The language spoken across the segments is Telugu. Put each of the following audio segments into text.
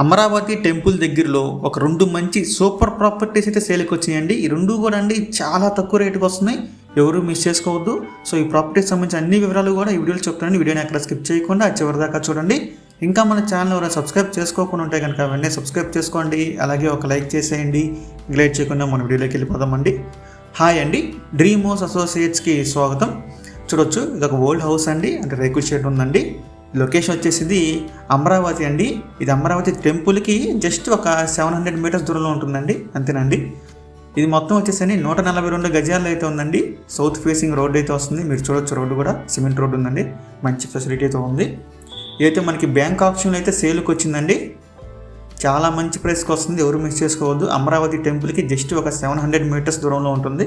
అమరావతి టెంపుల్ దగ్గరలో ఒక రెండు మంచి సూపర్ ప్రాపర్టీస్ అయితే సేల్కి వచ్చాయండి ఈ రెండు కూడా అండి చాలా తక్కువ రేటుకి వస్తున్నాయి. ఎవరు మిస్ చేసుకోవద్దు. సో ఈ ప్రాపర్టీకి సంబంధించిన అన్ని వివరాలు కూడా ఈ వీడియోలో చెప్తానండి వీడియోని అక్కడ స్కిప్ చేయకుండా చివరి దాకా చూడండి. ఇంకా మన ఛానల్ ఎవరైనా సబ్స్క్రైబ్ చేసుకోకుండా ఉంటే కనుక వెంటనే సబ్స్క్రైబ్ చేసుకోండి. అలాగే ఒక లైక్ చేసేయండి. గ్లైడ్ చేయకుండా మన వీడియోలోకి వెళ్ళిపోదామండి. హాయ్ అండి డ్రీమ్ హౌస్ అసోసియేట్స్కి స్వాగతం. చూడొచ్చు ఇది ఒక ఓల్డ్ హౌస్ అండి. అంటే రేకుల షెడ్ ఉందండి. లొకేషన్ వచ్చేసి ఇది అమరావతి అండి. ఇది అమరావతి టెంపుల్కి జస్ట్ ఒక సెవెన్ హండ్రెడ్ మీటర్స్ దూరంలో ఉంటుందండి. అంతేనండి. ఇది మొత్తం వచ్చేసరి నూట నలభై రెండు గజాలు అయితే ఉందండి. సౌత్ ఫేసింగ్ రోడ్ అయితే వస్తుంది. మీరు చూడొచ్చు రోడ్డు కూడా. సిమెంట్ రోడ్డు ఉందండి. మంచి ఫెసిలిటీ అయితే ఉంది. ఇదైతే మనకి బ్యాంక్ ఆప్షన్లు అయితే సేల్కి వచ్చిందండి. చాలా మంచి ప్రైస్కి వస్తుంది. ఎవరు మిస్ చేసుకోవద్దు. అమరావతి టెంపుల్కి జస్ట్ ఒక సెవెన్ హండ్రెడ్ మీటర్స్ దూరంలో ఉంటుంది.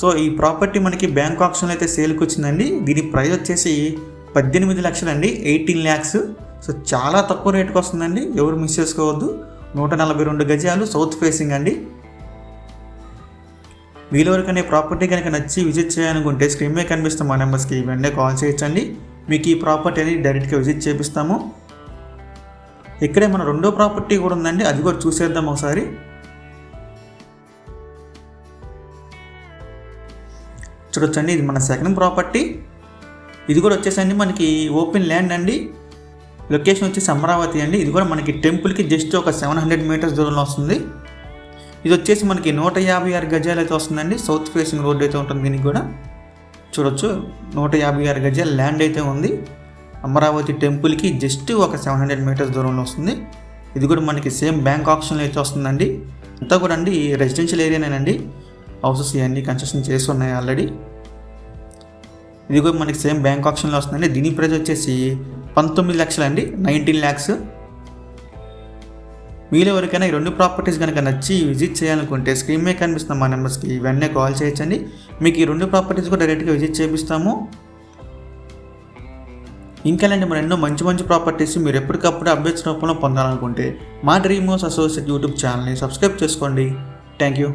సో ఈ ప్రాపర్టీ మనకి బ్యాంక్ ఆప్షన్లో అయితే సేల్కి వచ్చిందండి. దీని ప్రైస్ వచ్చేసి పద్దెనిమిది లక్షలండి ఎయిటీన్ ల్యాక్స్. సో చాలా తక్కువ రేటుకి వస్తుందండి ఎవరు మిస్ చేసుకోవద్దు. నూట నలభై రెండు గజాలు సౌత్ ఫేసింగ్ అండి. వీలవరకనే ప్రాపర్టీ కనుక నచ్చి విజిట్ చేయాలనుకుంటే స్క్రీన్ మీద కనిపిస్తున్న మా నెంబర్స్కి వెంటనే కాల్ చేయొచ్చండి. మీకు ఈ ప్రాపర్టీ అనేది డైరెక్ట్గా విజిట్ చేపిస్తాము. ఇక్కడే మన రెండో ప్రాపర్టీ కూడా ఉందండి అది కూడా చూసేద్దాం ఒకసారి. చూడొచ్చండి ఇది మన సెకండ్ ప్రాపర్టీ ఇది కూడా వచ్చేసండి మనకి ఓపెన్ ల్యాండ్ అండి. లొకేషన్ వచ్చేసి అమరావతి అండి. ఇది కూడా మనకి టెంపుల్కి జస్ట్ ఒక సెవెన్ హండ్రెడ్ మీటర్స్ దూరంలో వస్తుంది. ఇది వచ్చేసి మనకి నూట యాభై ఆరు గజాలు అయితే వస్తుందండి. సౌత్ ఫేసింగ్ రోడ్ అయితే ఉంటుంది దీనికి కూడా. చూడొచ్చు. నూట యాభై ఆరు గజాల ల్యాండ్ అయితే ఉంది. అమరావతి టెంపుల్కి జస్ట్ ఒక సెవెన్ హండ్రెడ్ మీటర్స్ దూరంలో వస్తుంది. ఇది కూడా మనకి సేమ్ బ్యాంక్ ఆప్షన్లో అయితే వస్తుందండి. అంతా కూడా అండి రెసిడెన్షియల్ ఏరియానేనండి. హౌసెస్ ఇవన్నీ కన్స్ట్రక్షన్ చేసి ఉన్నాయి ఆల్రెడీ. ఇది కూడా మనకి సేమ్ బ్యాంక్ ఆప్షన్లో వస్తుందండి. దీని ప్రైస్ వచ్చేసి పంతొమ్మిది లక్షలు అండి. నైన్టీన్ ల్యాక్స్ మీలో ఎవరికైనా ఈ రెండు ప్రాపర్టీస్ కనుక నచ్చి విజిట్ చేయాలనుకుంటే స్క్రీన్ మీద కనిపిస్తున్న మా నెంబర్స్కి వెంటనే కాల్ చేయొచ్చండి. మీకు ఈ రెండు ప్రాపర్టీస్ కూడా డైరెక్ట్గా విజిట్ చేపిస్తాము. ఇంకా ఇలాంటి మరి ఎన్నో మంచి మంచి ప్రాపర్టీస్ మీరు ఎప్పటికప్పుడు అప్డేట్స్ రూపంలో పొందాలనుకుంటే మా డ్రీమ్ హౌస్ అసోసియేట్ యూట్యూబ్ ఛానల్ని సబ్స్క్రైబ్ చేసుకోండి. Thank you